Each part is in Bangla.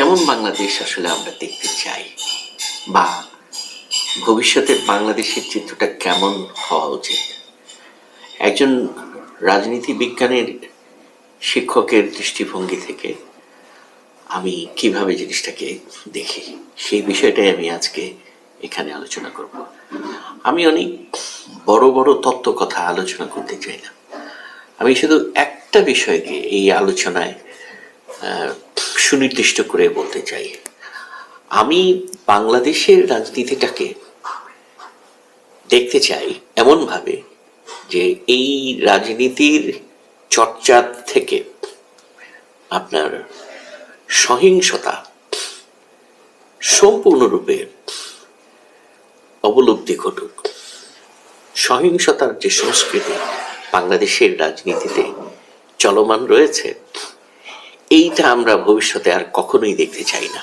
কেমন বাংলাদেশ আসলে আমরা দেখতে চাই? বা ভবিষ্যতের বাংলাদেশের চিত্রটা কেমন হওয়া উচিত? একজন রাজনীতি বিজ্ঞানের শিক্ষকের দৃষ্টিভঙ্গি থেকে আমি কীভাবে জিনিসটাকে দেখি, সেই বিষয়টাই আমি আজকে এখানে আলোচনা করব। আমি অনেক বড় বড় তত্ত্ব কথা আলোচনা করতে চাই না আমি শুধু একটা বিষয়কে এই আলোচনায় সুনির্দিষ্ট করে বলতে চাই। আমি বাংলাদেশের রাজনীতিটাকে দেখতে চাই এমনভাবে যে এই রাজনীতির চর্চা থেকে আপনার সহিংসতা সম্পূর্ণরূপে অবলব্ধি ঘটুক। সহিংসতার যে সংস্কৃতি বাংলাদেশের রাজনীতিতে চলমান রয়েছে এইটা আমরা ভবিষ্যতে আর কখনোই দেখতে চাই না।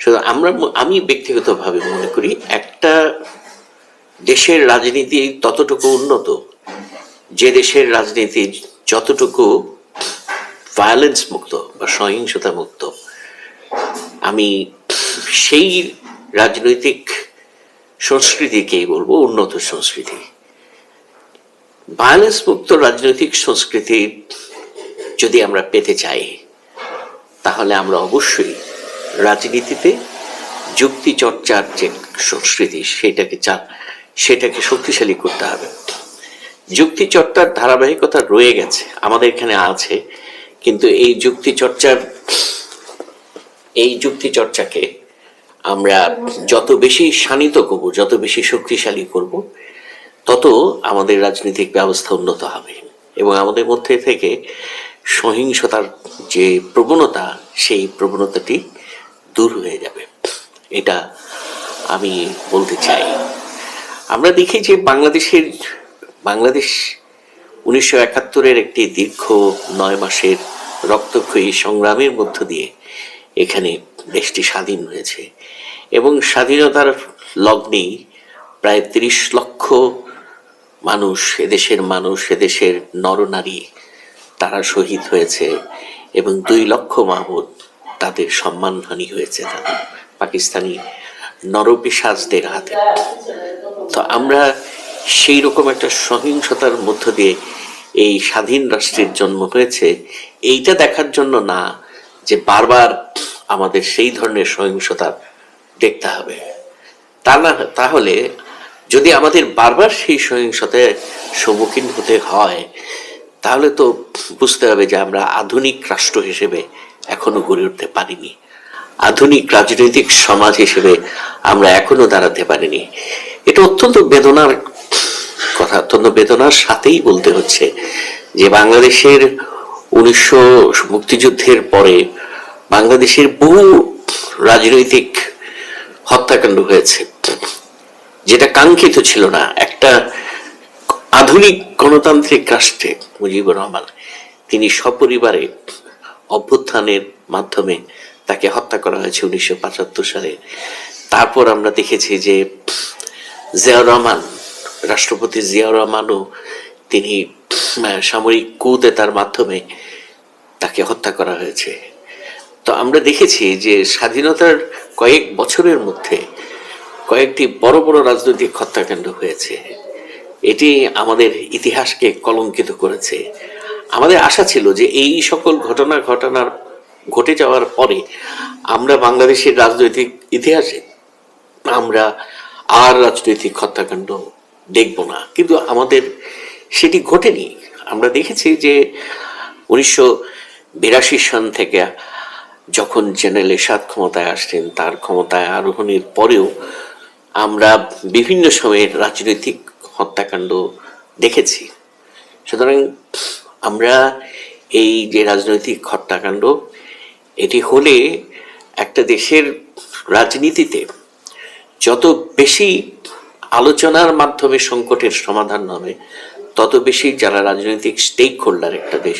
শুধু আমরা আমি ব্যক্তিগতভাবে মনে করি একটা দেশের রাজনীতি ততটুকু উন্নত, যে দেশের রাজনীতি যতটুকু ভায়োলেন্স মুক্ত বা সহিংসতা মুক্ত, আমি সেই রাজনৈতিক সংস্কৃতিকেই বলব উন্নত সংস্কৃতি। ভায়োলেন্স মুক্ত রাজনৈতিক সংস্কৃতি যদি আমরা পেতে চাই, তাহলে আমরা অবশ্যই রাজনীতিতে যুক্তি চর্চার যে সংস্কৃতি, সেটাকে চা, সেটাকে শক্তিশালী করতে হবে। যুক্তি চর্চার ধারাবাহিকতা রয়ে গেছে, আমাদের এখানে আছে, কিন্তু এই যুক্তি চর্চার এই যুক্তি চর্চাকে আমরা যত বেশি শানিত করব, যত বেশি শক্তিশালী করব, তত আমাদের রাজনৈতিক ব্যবস্থা উন্নত হবে। এবং আমাদের মধ্যে থেকে সহিংসতার যে প্রবণতা, সেই প্রবণতাটি দূর হয়ে যাবে। এটা আমি বলতে চাই। আমরা দেখি যে বাংলাদেশের, বাংলাদেশ উনিশশো একাত্তরের একটি দীর্ঘ নয় মাসের রক্তক্ষয়ী সংগ্রামের মধ্য দিয়ে এখানে দেশটি স্বাধীন হয়েছে এবং স্বাধীনতার লগ্নেই প্রায় তিরিশ লক্ষ মানুষ, এদেশের মানুষ, এদেশের নরনারী তারা শহীদ হয়েছে এবং দুই লক্ষ মাহমুদ তাদের সম্মানহানি হয়েছে তাদের পাকিস্তানি নরপিসাজদের হাতে। তো আমরা সেই রকম একটা সহিংসতার মধ্য দিয়ে এই স্বাধীন রাষ্ট্রের জন্ম হয়েছে। এইটা দেখার জন্য না যে বারবার আমাদের সেই ধরনের সহিংসতা দেখতে হবে। তা না, তাহলে যদি আমাদের বারবার সেই সহিংসতায় সম্মুখীন হতে হয় তাহলে তো বুঝতে হবে যে আমরা আধুনিক রাষ্ট্র হিসেবে এখনও গড়ে উঠতে পারিনি। আধুনিক রাজনৈতিক সমাজ হিসেবে আমরা এখনও দাঁড়াতে পারিনি। এটা অত্যন্ত বেদনার কথা, অত্যন্ত বেদনার সাথেই বলতে হচ্ছে যে বাংলাদেশের উনিশশো মুক্তিযুদ্ধের পরে বাংলাদেশের বহু রাজনৈতিক হত্যাকাণ্ড হয়েছে। যেটা কাঙ্ক্ষিত ছিল না। একটা আধুনিক গণতান্ত্রিক রাষ্ট্রে মুজিবুর রহমান তিনি সপরিবারে অভ্যুত্থানের মাধ্যমে তাকে হত্যা করা হয়েছে উনিশশো পঁচাত্তর সালে। তারপর আমরা দেখেছি যে জিয়াউর রহমান, রাষ্ট্রপতি জিয়াউর রহমানও তিনি সামরিক কুদেতার মাধ্যমে তাকে হত্যা করা হয়েছে। তো আমরা দেখেছি যে স্বাধীনতার কয়েক বছরের মধ্যে কয়েকটি বড় বড় রাজনৈতিক হত্যাকাণ্ড হয়েছে। এটি আমাদের ইতিহাসকে কলঙ্কিত করেছে। আমাদের আশা ছিল যে এই সকল ঘটনা ঘটনার, ঘটে যাওয়ার পরে আমরা বাংলাদেশের রাজনৈতিক ইতিহাসে আমরা আর রাজনৈতিক হত্যাকাণ্ড দেখব না। কিন্তু আমাদের সেটি ঘটেনি। আমরা দেখেছি যে উনিশশো বিরাশি সন থেকে যখন জেনারেল এরশাদ ক্ষমতায় আসছেন, তার ক্ষমতায় আরোহণের পরেও আমরা বিভিন্ন সময়ে রাজনৈতিক হত্যাকাণ্ড দেখেছি। সুতরাং আমরা এই যে রাজনৈতিক হত্যাকাণ্ড, এটি হলে একটা দেশের রাজনীতিতে যত বেশি আলোচনার মাধ্যমে সংকটের সমাধান হবে, তত বেশি যারা রাজনৈতিক স্টেক হোল্ডার একটা দেশ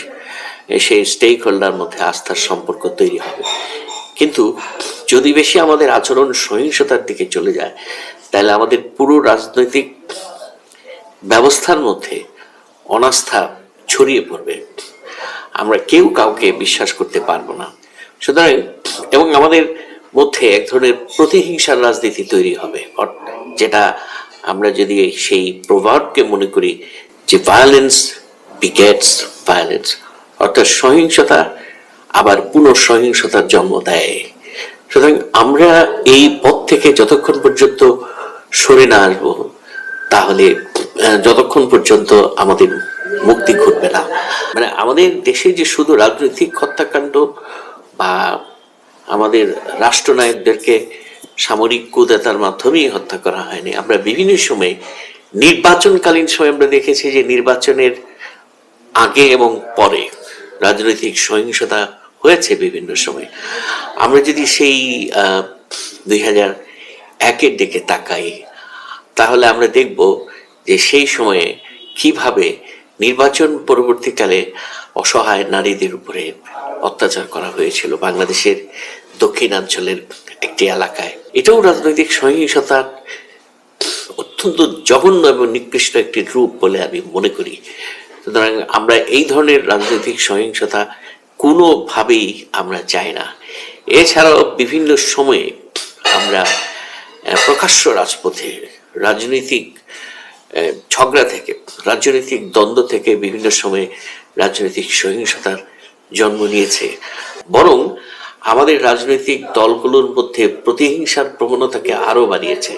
সেই স্টেক হোল্ডার মধ্যে আস্থার সম্পর্ক তৈরি হবে। কিন্তু যদি বেশি আমাদের আচরণ সহিংসতার দিকে চলে যায়, তাহলে আমাদের পুরো রাজনৈতিক ব্যবস্থার মধ্যে অনাস্থা ছড়িয়ে পড়বে। আমরা কেউ কাউকে বিশ্বাস করতে পারব না। সুতরাং, এবং আমাদের মধ্যে এক ধরনের প্রতিহিংসার রাজনীতি তৈরি হবে। যেটা আমরা যদি সেই প্রভাবকে মনে করি যে ভায়োলেন্স বিগেটস ভায়োলেন্স অর্থাৎ সহিংসতা আবার পুনঃসহিংসতার জন্ম দেয়। সুতরাং আমরা এই পথ থেকে যতক্ষণ পর্যন্ত সরে না আসব, তাহলে যতক্ষণ পর্যন্ত আমাদের মুক্তি ঘটবে না। মানে আমাদের দেশে যে শুধু রাজনৈতিক হত্যাকাণ্ড বা আমাদের রাষ্ট্রনায়কদেরকে সামরিক কুদেতার মাধ্যমেই হত্যা করা হয়নি, আমরা বিভিন্ন সময়ে নির্বাচনকালীন সময় আমরা দেখেছি যে নির্বাচনের আগে এবং পরে রাজনৈতিক সহিংসতা হয়েছে বিভিন্ন সময়। আমরা যদি সেই দুই হাজার একের দিকে তাকাই, তাহলে আমরা দেখব যে সেই সময়ে কীভাবে নির্বাচন পরবর্তীকালে অসহায় নারীদের উপরে অত্যাচার করা হয়েছিল বাংলাদেশের দক্ষিণাঞ্চলের একটি এলাকায়। এটাও রাজনৈতিক সহিংসতার অত্যন্ত জঘন্য এবং নিকৃষ্ট একটি রূপ বলে আমি মনে করি। সুতরাং আমরা এই ধরনের রাজনৈতিক সহিংসতা কোনোভাবেই আমরা চাই না। এছাড়াও বিভিন্ন সময়ে আমরা প্রকাশ্য রাজপথে রাজনৈতিক ঝগড়া থেকে, রাজনৈতিক দ্বন্দ্ব থেকে বিভিন্ন সময়ে রাজনৈতিক সহিংসতার জন্ম নিয়েছে। বরং আমাদের রাজনৈতিক দলগুলোর মধ্যে প্রতিহিংসার প্রবণতাকে আরও বাড়িয়েছে।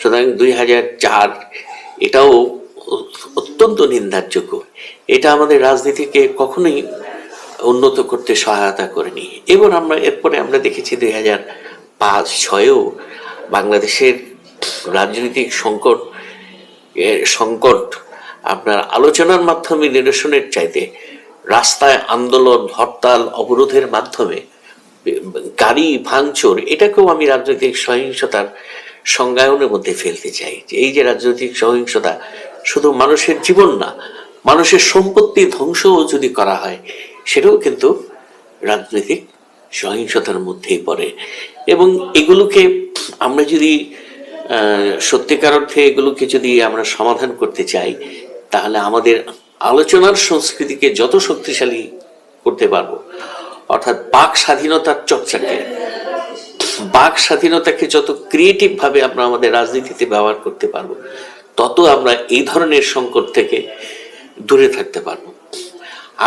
সুতরাং দুই হাজার চার এটাও অত্যন্ত নিন্দারযোগ্য। এটা আমাদের রাজনীতিকে কখনোই উন্নত করতে সহায়তা করেনি। এবার আমরা, এরপরে আমরা দেখেছি দুই হাজার পাঁচ, ছয়েও বাংলাদেশের রাজনৈতিক সংকট সংকট আপনার আলোচনার মাধ্যমে, নিরসনের চাইতে রাস্তায় আন্দোলন, হরতাল, অবরোধের মাধ্যমে, গাড়ি, ভাঙচুর, এটাকেও আমি রাজনৈতিক সহিংসতার সংজ্ঞায়নের মধ্যে ফেলতে চাই। যে এই যে রাজনৈতিক সহিংসতা শুধু মানুষের জীবন না, মানুষের সম্পত্তি ধ্বংসও যদি করা হয়, সেটাও কিন্তু রাজনৈতিক সহিংসতার মধ্যেই পড়ে। এবং এগুলোকে আমরা যদি সত্যিকার অর্থে এগুলোকে যদি আমরা সমাধান করতে চাই, তাহলে আমাদের আলোচনার সংস্কৃতিকে যত শক্তিশালী করতে পারব। অর্থাৎ বাক স্বাধীনতার চর্চাকে, বাক স্বাধীনতাকে যত ক্রিয়েটিভ ভাবে আমরা আমাদের রাজনীতিতে ব্যবহার করতে পারব, তত আমরা এই ধরনের সংকট থেকে দূরে থাকতে পারব।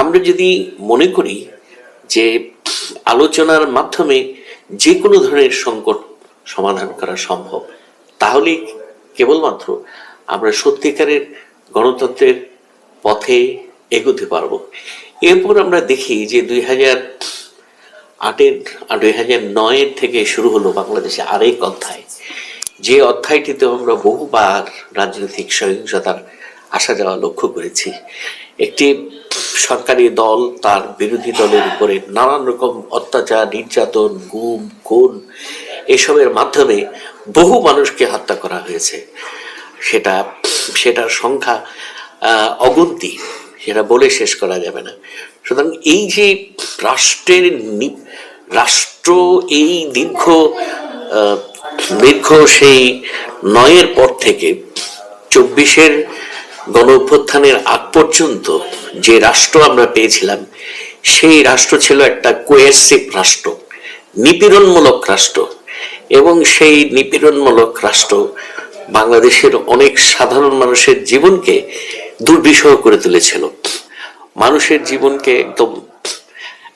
আমরা যদি মনে করি যে আলোচনার মাধ্যমে যে কোনো ধরনের সংকট সমাধান করা সম্ভব তাহলে কেবলমাত্র আমরা সত্যিকারের গণতন্ত্রের পথে এগোতে পারব। এরপর আমরা দেখি যে দুই হাজার আটের দুই হাজার নয়ের থেকে শুরু হলো বাংলাদেশে আরেক অধ্যায়। যে অধ্যায়টিতে আমরা বহুবার রাজনৈতিক সহিংসতার আসা যাওয়া লক্ষ্য করেছি। একটি সরকারি দল তার বিরোধী দলের উপরে নানান রকম অত্যাচার, নির্যাতন, গুম, খুন এসবের মাধ্যমে বহু মানুষকে হত্যা করা হয়েছে। সেটা, সেটার সংখ্যা অগন্তি, সেটা বলে শেষ করা যাবে না। সুতরাং এই যে রাষ্ট্রের রাষ্ট্র এই দীর্ঘ দীর্ঘ সেই নয়ের পর থেকে চব্বিশের গণ অভ্যুত্থানের আগ পর্যন্ত যে রাষ্ট্র আমরা পেয়েছিলাম, সেই রাষ্ট্র ছিল একটা কোয়েসিভ রাষ্ট্র, নিপীড়নমূলক রাষ্ট্র। এবং সেই নিপীড়নমূলক রাষ্ট্র বাংলাদেশের অনেক সাধারণ মানুষের জীবনকে দুর্বিষহ করে তুলেছিল। মানুষের জীবনকে একদম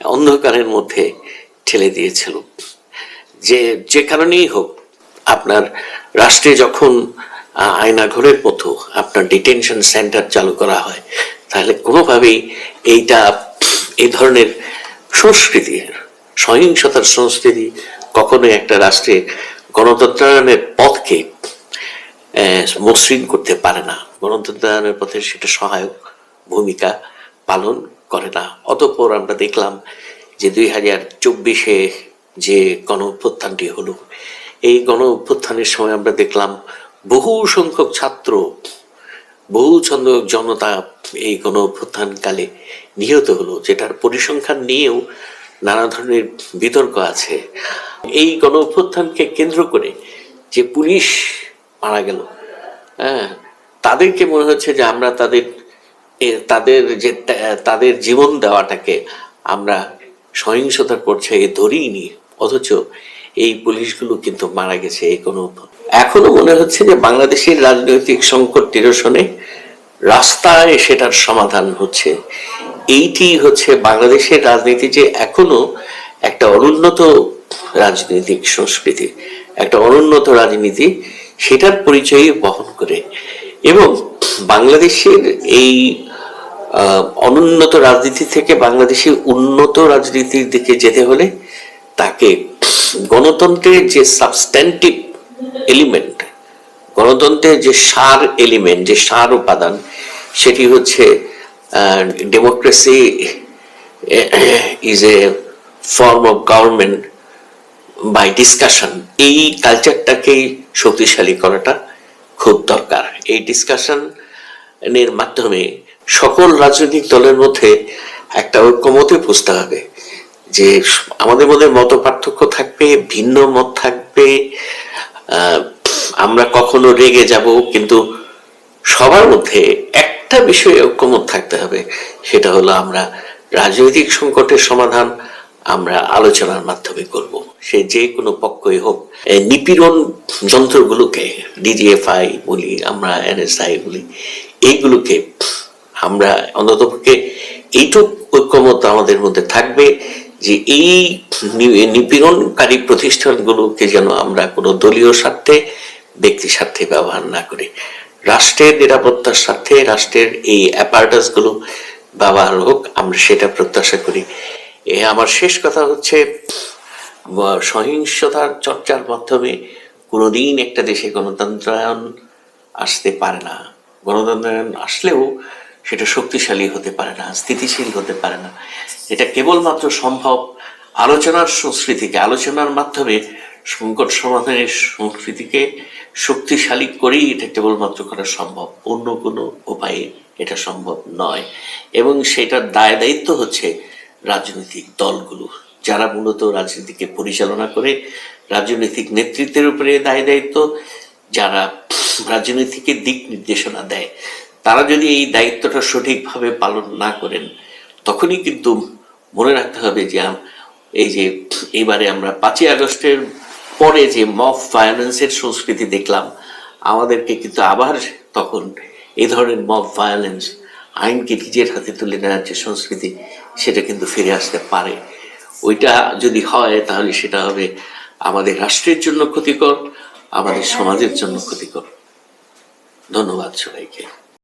অন্ধকারের মধ্যে ঠেলে দিয়েছিল। যে যে কারণেই হোক, আপনার রাষ্ট্রে যখন আয়নাঘরের মতো আপনার ডিটেনশন সেন্টার চালু করা হয়, তাহলে কোনোভাবেই এইটা, এই ধরনের সংস্কৃতি সহিংসতার সংস্কৃতি কখনোই একটা রাষ্ট্রে গণতন্ত্রায়নের পথকে মসৃণ করতে পারে না। গণতন্ত্রায়নের পথে সেটা সহায়ক ভূমিকা পালন করে না। অতঃপর আমরা দেখলাম যে দুই হাজার চব্বিশে যে গণ অভ্যুত্থানটি হলো, এই গণ অভ্যুত্থানের সময় আমরা দেখলাম বহু সংখ্যক ছাত্র, বহু সংখ্যক জনতা এই গণ অভ্যুত্থানকালে নিহত হলো, যেটার পরিসংখ্যান নিয়েও নানা ধরনের বিতর্ক আছে। এই গণ অভ্যুত্থানকে কেন্দ্র করে যে পুলিশ মারা গেল হ্যাঁ তাদেরকে মনে হচ্ছে যে আমরা তাদের তাদের যে, তাদের জীবন দেওয়াটাকে আমরা সহিংসতার পর্যায়ে ধরিয়ে নি। অথচ এই পুলিশগুলো কিন্তু মারা গেছে এই কোনো এখনও মনে হচ্ছে যে বাংলাদেশের রাজনৈতিক সংকট নিরসনে রাস্তায় সেটার সমাধান হচ্ছে। এইটি হচ্ছে বাংলাদেশের রাজনীতি যে এখনও একটা অনুন্নত রাজনৈতিক সংস্কৃতি, একটা অনুন্নত রাজনীতি, সেটার পরিচয় বহন করে। এবং বাংলাদেশের এই অনুন্নত রাজনীতি থেকে বাংলাদেশে উন্নত রাজনীতির দিকে যেতে হলে তাকে গণতন্ত্রের যে সাবস্ট্যান্টিভ এলিমেন্ট গণতন্ত্রের যে সার এলিমেন্ট যে সার উপাদান, সেটি হচ্ছে democracy is a form of government by discussion এই কালচারটাকেই শক্তিশালী করাটা খুব দরকার। এই ডিসকাশনের মাধ্যমে সকল রাজনৈতিক দলের মধ্যে একটা ঐক্যমতে বুঝতে হবে। যে আমাদের মধ্যে মত পার্থক্য থাকবে, ভিন্ন মত থাকবে আমরা কখনো রেগে যাব, কিন্তু সবার মধ্যে একটা বিষয়ে ঐক্যমত থাকতে হবে, সেটা হলো আমরা রাজনৈতিক সংকটের সমাধান আমরা আলোচনার মাধ্যমে করব। সে যে কোনো পক্ষই হোক নিপীড়ন যন্ত্রগুলোকে, ডিজিএফআই বলি, আমরা এনএসআই বলি, এইগুলোকে আমরা অন্ততপক্ষে এইটুক ঐক্যমত আমাদের মধ্যে থাকবে যে এই নিপীড়নকারী প্রতিষ্ঠানগুলোকে যেন আমরা কোনো দলীয় স্বার্থে, ব্যক্তি স্বার্থে ব্যবহার না করি। রাষ্ট্রের নিরাপত্তার স্বার্থে রাষ্ট্রের এই অ্যাপার্টাসগুলো ব্যবহার হোক, আমরা সেটা প্রত্যাশা করি। এ আমার শেষ কথা হচ্ছে সহিংসতার চর্চার মাধ্যমে কোনোদিন একটা দেশে গণতন্ত্রায়ন আসতে পারে না। গণতন্ত্রায়ন আসলেও সেটা শক্তিশালী হতে পারে না, স্থিতিশীল হতে পারে না। এটা কেবলমাত্র সম্ভব আলোচনার সংস্কৃতিকে, আলোচনার মাধ্যমে সংকট সমাধানের সংস্কৃতিকে শক্তিশালী করেই এটা কেবলমাত্র করা সম্ভব। অন্য কোনো উপায়ে এটা সম্ভব নয়। এবং সেটার দায় দায়িত্ব হচ্ছে রাজনৈতিক দলগুলো। যারা মূলত রাজনীতিকে পরিচালনা করে, রাজনৈতিক নেতৃত্বের উপরে দায় দায়িত্ব, যারা রাজনীতিকে দিক নির্দেশনা দেয়, তারা যদি এই দায়িত্বটা সঠিকভাবে পালন না করেন, তখনই কিন্তু মনে রাখতে হবে যে এই যে এবারে আমরা পাঁচই আগস্টের পরে যে মফ ভায়োলেন্সের সংস্কৃতি দেখলাম, আমাদেরকে কিন্তু আবার তখন এই ধরনের মফ ভায়োলেন্স আইনকে নিজের হাতে তুলে নেওয়ার যে সংস্কৃতি, সেটা কিন্তু ফিরে আসতে পারে। ওইটা যদি হয়, তাহলে সেটা হবে আমাদের রাষ্ট্রের জন্য ক্ষতিকর, আমাদের সমাজের জন্য ক্ষতিকর। ধন্যবাদ সবাইকে।